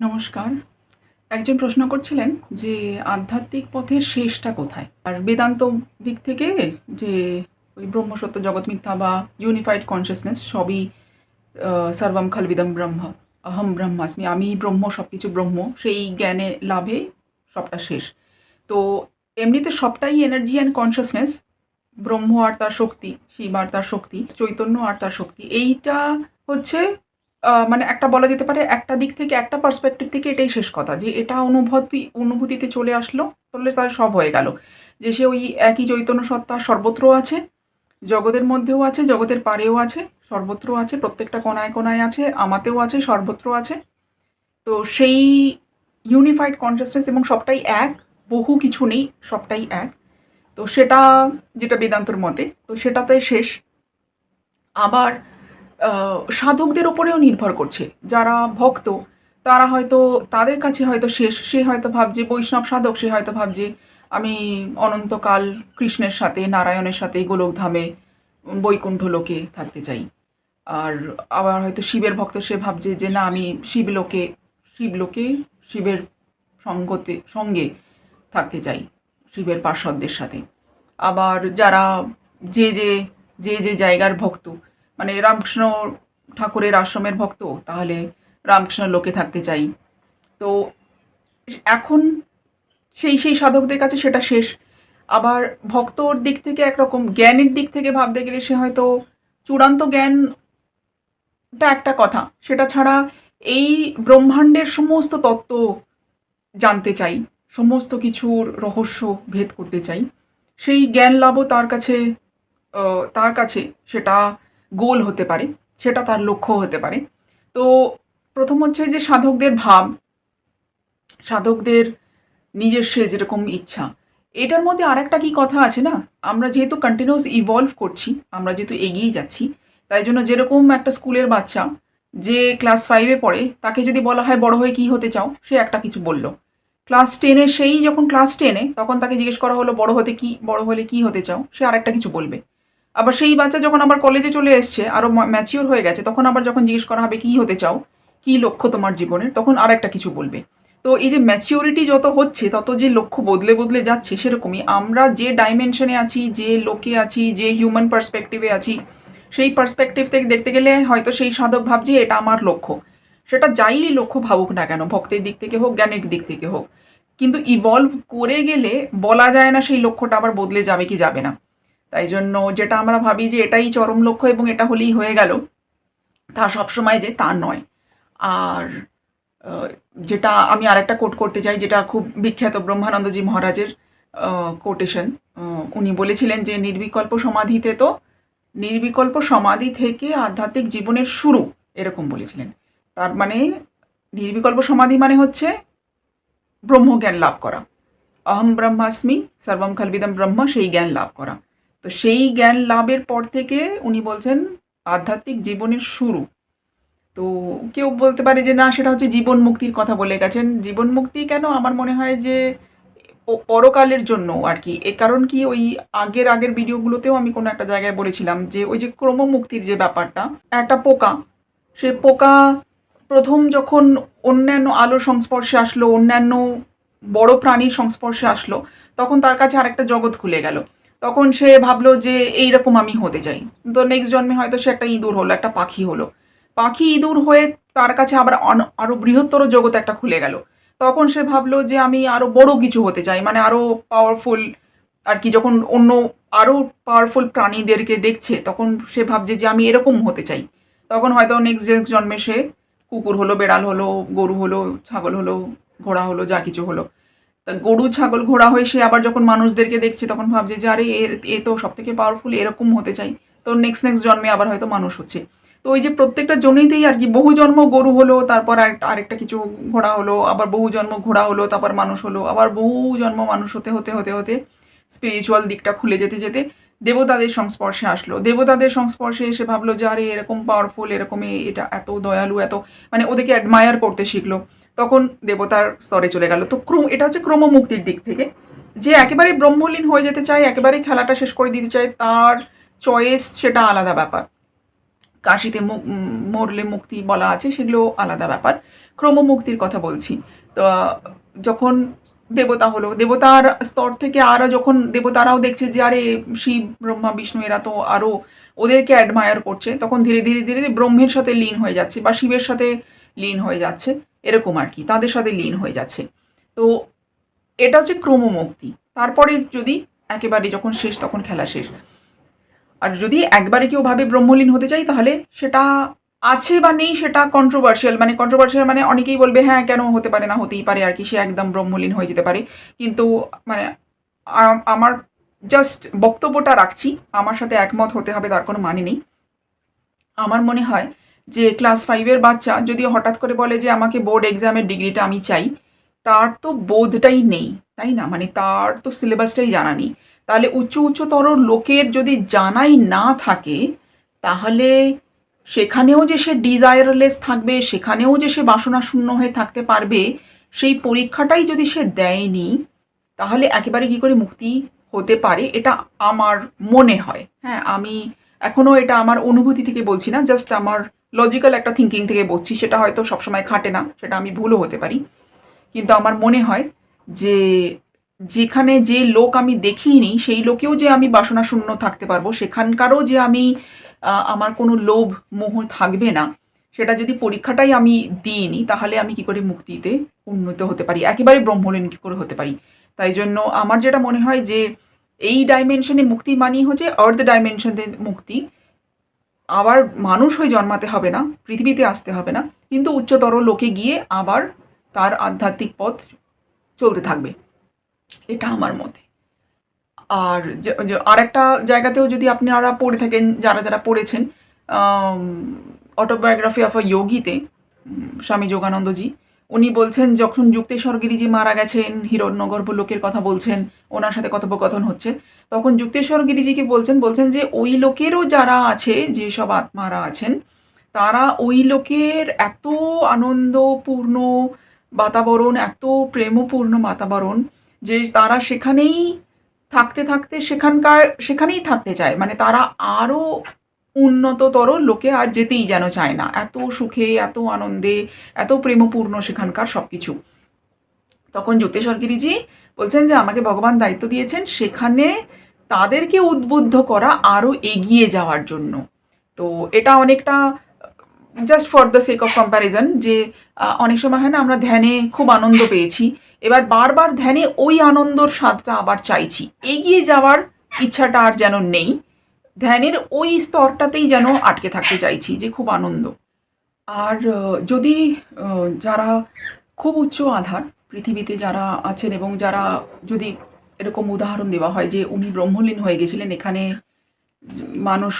নমস্কার। একজন প্রশ্ন করছিলেন যে আধ্যাত্মিক পথের শেষটা কোথায়? আর বেদান্ত দিক থেকে যে ওই ব্রহ্মসত্য, জগৎ মিথ্যা বা ইউনিফাইড কনসিয়াসনেস সবই সর্বম খালবিদম ব্রহ্ম, অহম ব্রহ্মাস্মি, আমি ব্রহ্ম সব কিছু ব্রহ্ম, সেই জ্ঞানে লাভে সবটা শেষ। তো এমনিতে সবটাই এনার্জি অ্যান্ড কনসিয়াসনেস ব্রহ্ম আর তার শক্তি, শিব আর তার শক্তি, চৈতন্য আর তার শক্তি, এইটা হচ্ছে মানে একটা বলা যেতে পারে একটা দিক থেকে একটা পার্সপেক্টিভ থেকে এটাই শেষ কথা। যে এটা অনুভূতি, অনুভূতিতে চলে আসলো, তাহলে তার সব হয়ে গেল। যে সে ওই একই চৈতন্য সত্তা সর্বত্র আছে, জগতের মধ্যেও আছে, জগতের পারেও আছে সর্বত্র আছে, প্রত্যেকটা কোনায় কোনায় আছে, আমাতেও আছে সর্বত্র আছে। তো সেই ইউনিফাইড কনসিয়াসনেস এবং সবটাই এক, বহু কিছু নেই, সবটাই এক। তো সেটা যেটা বেদান্তর মতে, তো সেটাতে শেষ। আবার সাধকদের ওপরেও নির্ভর করছে। যারা ভক্ত, তারা হয়তো, তাদের কাছে হয়তো শেষ, সে হয়তো ভাবছে, বৈষ্ণব সাধক, সে হয়তো ভাবছে, আমি অনন্তকাল কৃষ্ণের সাথে, নারায়ণের সাথে, গোলকধামে, বৈকুণ্ঠ লোকে থাকতে চাই। আর আবার হয়তো শিবের ভক্ত, সে ভাবছে যে, না, আমি শিবলোকে শিবলোকে শিবের সঙ্গতে, সঙ্গে থাকতে চাই, শিবের পার্শ্বদের সাথে। আবার যারা যে যে যে যে জায়গার ভক্ত মানে রামকৃষ্ণ ঠাকুরের আশ্রমের ভক্ত, তাহলে রামকৃষ্ণ লোকে থাকতে চাই। তো এখন সেই সেই সাধকদের কাছে সেটা শেষ। আবার ভক্তর দিক থেকে একরকম জ্ঞানের দিক থেকে ভাবতে গেলে সে হয়তো চূড়ান্ত জ্ঞানটা একটা কথা। সেটা ছাড়া এই ব্রহ্মাণ্ডের সমস্ত তত্ত্ব জানতে চাই, সমস্ত কিছুর রহস্য ভেদ করতে চাই। সেই জ্ঞান লাভও তার কাছে তার কাছে সেটা গোল হতে পারে, সেটা তার লক্ষ্য হতে পারে। তো প্রথম হচ্ছে যে সাধকদের ভাব, সাধকদের নিজস্ব যেরকম ইচ্ছা। এটার মধ্যে আর একটা কি কথা আছে না? আমরা যেহেতু কন্টিনিউস ইভলভ করছি, আমরা যেহেতু এগিয়ে যাচ্ছি, তাই জন্য যেরকম একটা স্কুলের বাচ্চা যে ক্লাস ফাইভে পড়ে, তাকে যদি বলা হয় বড় হয়ে কি হতে চাও, সে একটা কিছু বলল। ক্লাস টেনে সেই যখন ক্লাস টেনে তখন তাকে জিজ্ঞেস করা হলো বড় হতে কি, বড় হলে কি হতে চাও, সে আরেকটা কিছু বলবে। আবার সেই বাচ্চা যখন আবার কলেজে চলে এসছে আরও ম্যাচিওর হয়ে গেছে, তখন আবার যখন জিজ্ঞেস করা হবে, কি হতে চাও? কি লক্ষ্য তোমার জীবনের তখন আর একটা কিছু বলবে। তো এই যে ম্যাচিওরিটি যত হচ্ছে, তত যে লক্ষ্য বদলে বদলে যাচ্ছে, সেরকমই আমরা যে ডাইমেনশনে আছি, যে লোকে আছি, যে হিউম্যান পার্সপেক্টিভে আছি, সেই পার্সপেক্টিভ থেকে দেখতে গেলে হয়তো সেই সাধক ভাবছে, এটা আমার লক্ষ্য। সেটা যাই লক্ষ্য ভাবুক না কেন, ভক্তের দিক থেকে হোক, জ্ঞানের দিক থেকে হোক। কিন্তু ইভলভ করে গেলে বলা যায় না সেই লক্ষ্যটা আবার বদলে যাবে কি যাবে না। তাই জন্য যেটা আমরা ভাবি যে এটাই চরম লক্ষ্য এবং এটা হলেই হয়ে গেল, তা সবসময় যে তা নয়। আর যেটা আমি আরেকটা কোট করতে চাই, যেটা খুব বিখ্যাত ব্রহ্মানন্দজি মহারাজের কোটেশন উনি বলেছিলেন যে নির্বিকল্প সমাধিতে তো, নির্বিকল্প সমাধি থেকে আধ্যাত্মিক জীবনের শুরু, এরকম বলেছিলেন। তার মানে নির্বিকল্প সমাধি মানে হচ্ছে ব্রহ্মজ্ঞান লাভ করা। অহম ব্রহ্মাস্মি, সর্বম খালবিদম ব্রহ্ম, সেই জ্ঞান লাভ করা। তো সেই জ্ঞান লাভের পর থেকে উনি বলছেন আধ্যাত্মিক জীবনের শুরু। তো কেউ বলতে পারে যে না, সেটা হচ্ছে জীবন মুক্তির কথা বলে গেছেন। জীবন মুক্তি কেন? আমার মনে হয় যে পরকালের জন্য আর কি। এ কারণ কি, ওই আগের আগের ভিডিওগুলোতেও আমি কোনো একটা জায়গায় বলেছিলাম যে ওই যে ক্রমমুক্তির যে ব্যাপারটা, একটা পোকা, সে পোকা প্রথম যখন অন্যান্য আলোর সংস্পর্শে আসলো, অন্যান্য বড় প্রাণীর সংস্পর্শে আসলো, তখন তার কাছে আরেকটা জগৎ খুলে গেল। তখন সে ভাবলো যে এইরকম আমি হতে চাই। তো নেক্সট জন্মে হয়তো সে একটা ইঁদুর হলো, একটা পাখি হলো। পাখি ইঁদুর হয়ে তার কাছে আবার অন- আরও বৃহত্তর জগৎ একটা খুলে গেল। তখন সে ভাবলো যে আমি আরও বড় কিছু হতে চাই মানে আরও পাওয়ারফুল আর কি, যখন অন্য আরও পাওয়ারফুল প্রাণীদেরকে দেখছে, তখন সে ভাবছে যে আমি এরকম হতে চাই। তখন হয়তো নেক্সট জন্মে সে কুকুর হলো, বেড়াল হলো, গরু হলো, ছাগল হলো, ঘোড়া হলো, যা কিছু হলো। গরু, ছাগল ঘোড়া হয়ে সে আবার যখন মানুষদেরকে দেখছে, তখন ভাবছে যে আরে এর, এ তো সব থেকে পাওয়ারফুল এরকম হতে চাই। তো নেক্সট নেক্সট জন্মে আবার হয়তো মানুষ হচ্ছে। তো ওই যে প্রত্যেকটা জন্মেতেই আর কি বহু জন্ম গরু হলো, তারপর আরেকটা কিছু ঘোড়া হলো, আবার বহু জন্ম ঘোড়া হলো, তারপর মানুষ হলো, আবার বহু জন্ম মানুষ হতে হতে হতে হতে স্পিরিচুয়াল দিকটা খুলে যেতে যেতে দেবতাদের সংস্পর্শে আসলো। দেবতাদের সংস্পর্শে এসে ভাবলো যে আরে এরকম পাওয়ারফুল এরকম এ- এটা এত দয়ালু, এত মানে ওদেরকে অ্যাডমায়ার করতে শিখলো। তখন দেবতার স্তরে চলে গেল। তো ক্রম, এটা হচ্ছে ক্রমমুক্তির দিক থেকে। যে একেবারে ব্রহ্মলীন হয়ে যেতে চায় একেবারে খেলাটা শেষ করে দিতে চায়, তার চয়েস সেটা আলাদা ব্যাপার। কাশিতে মরলে মুক্তি বলা আছে, সেগুলো আলাদা ব্যাপার। ক্রমমুক্তির কথা বলছি। তো, যখন দেবতা হলো, দেবতার স্তর থেকে আরও যখন দেবতারাও দেখছে যে, আরে, শিব, ব্রহ্মা, বিষ্ণু, এরা তো আরও ওদেরকে অ্যাডমায়ার করছে, তখন ধীরে ধীরে ধীরে ধীরে ব্রহ্মের সাথে লীন হয়ে যাচ্ছে বা শিবের সাথে লীন হয়ে যাচ্ছে। এরকম আর কি, তাদের সাথে লীন হয়ে যাচ্ছে। তো এটা হচ্ছে ক্রমমুক্তি। তারপরে যদি একেবারে যখন শেষ, তখন খেলা শেষ। আর যদি একবারে কেউ ভাবে ব্রহ্মলীন হতে চাই, তাহলে সেটা আছে বা নেই, সেটা কন্ট্রোভার্সিয়াল মানে কন্ট্রোভার্সিয়াল মানে অনেকেই বলবে হ্যাঁ কেন হতে পারে না, হতেই পারে আর কি, সে একদম ব্রহ্মলীন হয়ে যেতে পারে। কিন্তু মানে আমার জাস্ট বক্তব্যটা রাখছি, আমার সাথে একমত হতে হবে, তার কোনো মানে নেই। আমার মনে হয় যে ক্লাস ফাইভের বাচ্চা যদি হঠাৎ করে বলে যে আমাকে বোর্ড এক্সামের ডিগ্রিটা আমি চাই, তার তো বোধটাই নেই, তাই না? মানে তার তো সিলেবাসটাই জানা নেই। তাহলে উচ্চ উচ্চতর লোকের যদি জানাই না থাকে, তাহলে সেখানেও যে সে ডিজায়ারলেস থাকবে, সেখানেও যে সে বাসনাশূন্য হয়ে থাকতে পারবে, সেই পরীক্ষাটাই যদি সে দেয়নি, তাহলে একেবারে কি করে মুক্তি হতে পারে? এটা আমার মনে হয়। হ্যাঁ আমি এখনও এটা আমার অনুভূতি থেকে বলছি না জাস্ট আমার লজিক্যাল একটা থিঙ্কিং থেকে বলছি, সেটা হয়তো সবসময় খাটে না, সেটা আমি ভুলও হতে পারি। কিন্তু আমার মনে হয় যে যেখানে যে লোক আমি দেখিনি, সেই লোকেও যে আমি বাসনা শূন্য থাকতে পারব, সেখানকারও যে আমি আমার কোনো লোভ মোহ থাকবে না, সেটা যদি পরীক্ষাটাই আমি দিইনি, তাহলে আমি কি করে মুক্তিতে উন্নত হতে পারি? একেবারে ব্রহ্মলীন কী করে হতে পারি। তাই জন্য আমার যেটা মনে হয় যে, এই ডাইমেনশনে মুক্তি মানেই হচ্ছে আর্থ ডাইমেনশনে মুক্তি। আবার মানুষ হয়ে জন্মাতে হবে না, পৃথিবীতে আসতে হবে না, কিন্তু উচ্চতর লোকে গিয়ে আবার তার আধ্যাত্মিক পথ চলতে থাকবে। এটা আমার মতে। আর আর একটা জায়গাতেও যদি আপনি আপনারা পড়ে থাকেন, যারা যারা পড়েছেন অটোবায়োগ্রাফি অফ আ যোগীতে স্বামী যোগানন্দজি, উনি বলছেন, যখন যুক্তেশ্বর গিরিজি মারা গেছেন, হিরণ্যগর্ভ লোকের কথা বলছেন, ওনার সাথে কথোপকথন হচ্ছে তখন যুক্তেশ্বর গিরিজিকে বলছেন বলছেন যে ওই লোকেরও যারা আছে যেসব আত্মারা আছেন, তারা ওই লোকের এত আনন্দপূর্ণ বাতাবরণ, এত প্রেমপূর্ণ বাতাবরণ যে তারা সেখানেই থাকতে থাকতে সেখানকার, সেখানেই থাকতে চায়। মানে তারা আরও উন্নততর লোকে আর যেতেই যেন চায় না। এত সুখে, এত আনন্দে, এত প্রেমপূর্ণ সেখানকার সব কিছু তখন যুক্তেশ্বর গিরিজি বলছেন যে আমাকে ভগবান দায়িত্ব দিয়েছেন, সেখানে তাদেরকে উদ্বুদ্ধ করা আরও এগিয়ে যাওয়ার জন্য। তো এটা অনেকটা just for the sake of comparison যে অনেক সময় হয় না, আমরা ধ্যানে খুব আনন্দ পেয়েছি। এবার বারবার ধ্যানে ওই আনন্দর স্বাদটা আবার চাইছি। এগিয়ে যাওয়ার ইচ্ছাটা আর যেন নেই, ধ্যানের ওই স্তরটাতেই যেন আটকে থাকতে চাইছি যে খুব আনন্দ। আর, যদি যারা খুব উচ্চ আধার পৃথিবীতে যারা আছেন এবং যারা যদি এরকম উদাহরণ দেওয়া হয় যে উনি ব্রহ্মলীন হয়ে গেছিলেন এখানে মানুষ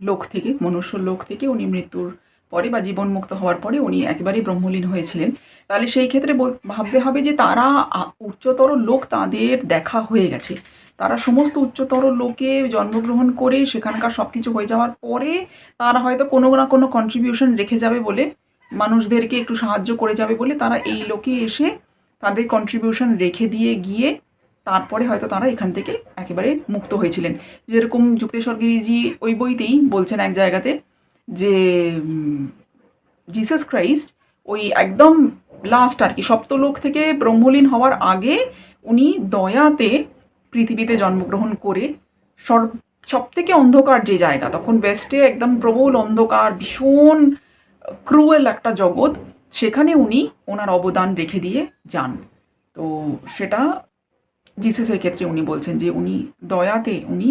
লোক থেকে, মনুষ্য লোক থেকে উনি মৃত্যুর পরে বা জীবনমুক্ত হওয়ার পরে উনি একেবারেই ব্রহ্মলীন হয়েছিলেন। তাহলে সেই ক্ষেত্রে ভাবতে হবে যে তারা উচ্চতর লোক তাদের দেখা হয়ে গেছে। তারা সমস্ত উচ্চতর লোকে জন্মগ্রহণ করে সেখানকার সব কিছু হয়ে যাওয়ার পরে তারা হয়তো কোনো না কোনো কন্ট্রিবিউশন রেখে যাবে বলে, মানুষদেরকে একটু সাহায্য করে যাবে বলে তারা এই লোকে এসে তাদের কন্ট্রিবিউশন রেখে দিয়ে গিয়ে তারপরে হয়তো তারা এখান থেকে একেবারে মুক্ত হয়েছিলেন। যেরকম যুক্তেশ্বর গিরিজি ওই বইতেই বলছেন এক জায়গাতে যে জিসাস ক্রাইস্ট ওই একদম লাস্ট আর কি, সপ্তলোক থেকে ব্রহ্মলীন হওয়ার আগে উনি দয়াতে পৃথিবীতে জন্মগ্রহণ করে সর সব থেকে অন্ধকার যে জায়গা, তখন ওয়েস্টে একদম প্রবল অন্ধকার, ভীষণ ক্রুয়েল একটা জগৎ, সেখানে উনি ওনার অবদান রেখে দিয়ে যান। তো সেটা জিসাসের ক্ষেত্রে উনি বলছেন যে উনি দয়াতে উনি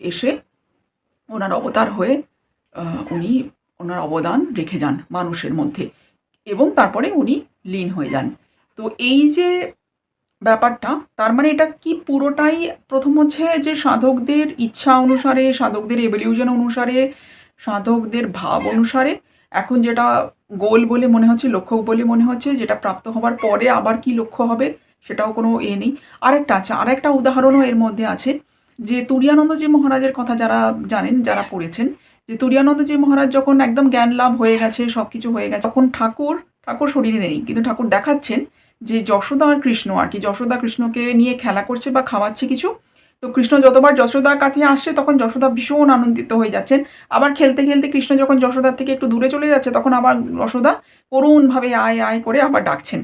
এসে ওনার অবতার হয়ে উনি ওনার অবদান রেখে যান মানুষের মধ্যে এবং তারপরে উনি লীন হয়ে যান। তো এই যে ব্যাপারটা, তার মানে এটা কি পুরোটাই প্রথম হচ্ছে যে সাধকদের ইচ্ছা অনুসারে, সাধকদের এভলিউশন অনুসারে, সাধকদের ভাব অনুসারে? এখন যেটা গোল বলে মনে হচ্ছে, লক্ষ্য বলে মনে হচ্ছে, যেটা প্রাপ্ত হবার পরে আবার কি লক্ষ্য হবে? সেটাও কোনো এ নেই। আরেকটা আছে, আরেকটা উদাহরণও এর মধ্যে আছে যে তুরিয়ানন্দজি মহারাজের কথা যারা জানেন, যারা পড়েছেন, যে তুরিয়ানন্দজি মহারাজ যখন একদম জ্ঞান লাভ হয়ে গেছে সব কিছু হয়ে গেছে, তখন ঠাকুর ঠাকুর শরীরে নেই। কিন্তু ঠাকুর দেখাচ্ছেন যে যশোদা আর কৃষ্ণ আর কি, যশোদা কৃষ্ণকে নিয়ে খেলা করছে বা খাওয়াচ্ছে কিছু, তো কৃষ্ণ যতবার যশোদার কাছে আসছে, তখন যশোদা ভীষণ আনন্দিত হয়ে যাচ্ছেন। আবার খেলতে খেলতে কৃষ্ণ যখন যশোদার থেকে একটু দূরে চলে যাচ্ছে, তখন আবার যশোদা করুণভাবে আয় আয় করে আবার ডাকছেন।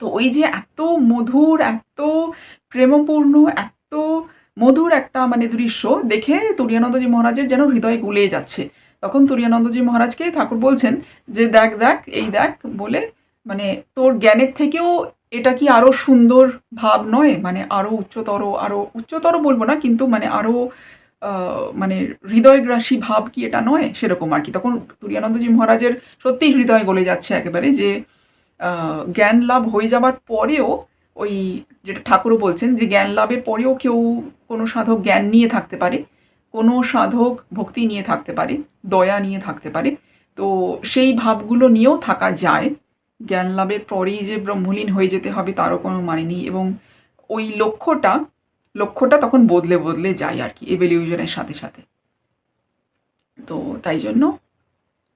তো ওই যে এত মধুর, এত প্রেমপূর্ণ, এত মধুর একটা মানে দৃশ্য দেখে তুরিয়ানন্দজি মহারাজের যেন হৃদয় গুলে যাচ্ছে। তখন তুরিয়ানন্দজি মহারাজকে ঠাকুর বলছেন যে, দেখ দেখ, এই দেখ, বলে মানে তোর জ্ঞানের থেকেও এটা কি আরও সুন্দর ভাব নয়? মানে আরও উচ্চতর আরও উচ্চতর বলব না, কিন্তু মানে আরও মানে হৃদয়গ্রাসী ভাব কি এটা নয়? সেরকম আর কি। তখন তুরিয়ানন্দজি মহারাজের সত্যিই হৃদয় গলে যাচ্ছে একেবারে যে জ্ঞান লাভ হয়ে যাওয়ার পরেও ওই যেটা ঠাকুরও বলছেন যে জ্ঞান লাভের পরেও কেউ কোনো সাধক জ্ঞান নিয়ে থাকতে পারে, কোনো সাধক ভক্তি নিয়ে থাকতে পারে, দয়া নিয়ে থাকতে পারে। তো সেই ভাবগুলো নিয়েও থাকা যায়। জ্ঞান লাভের পরেই যে ব্রহ্মলীন হয়ে যেতে হবে তারও কোনো মানে নেই এবং ওই লক্ষ্যটা লক্ষ্যটা তখন বদলে বদলে যায় আর কি এভলিউশনের সাথে সাথে। তো তাই জন্য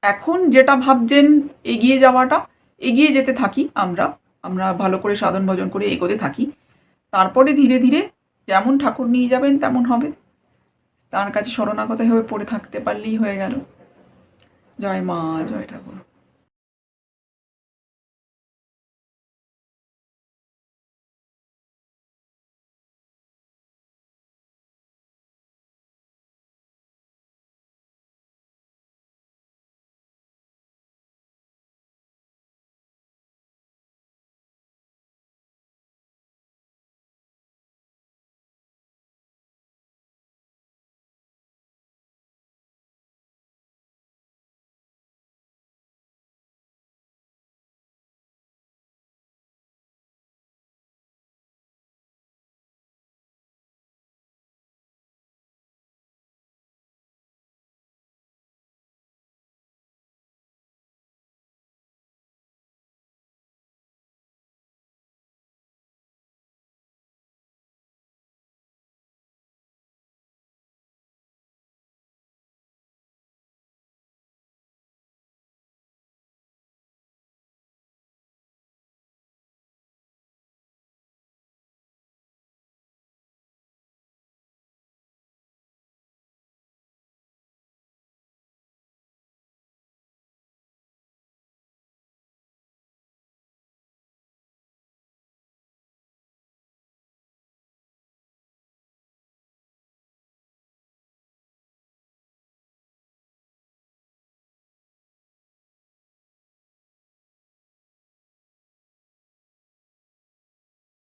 এখন যেটা ভাবছেন এগিয়ে যাওয়াটা এগিয়ে যেতে থাকি আমরা আমরা ভালো করে সাধন ভজন করে এগোতে থাকি। তারপরে ধীরে ধীরে যেমন ঠাকুর নিয়ে যাবেন তেমন হবে। তার কাছে শরণাগত হয়ে পড়ে থাকতে পারলেই হয়ে গেল। জয় মা, জয় ঠাকুর।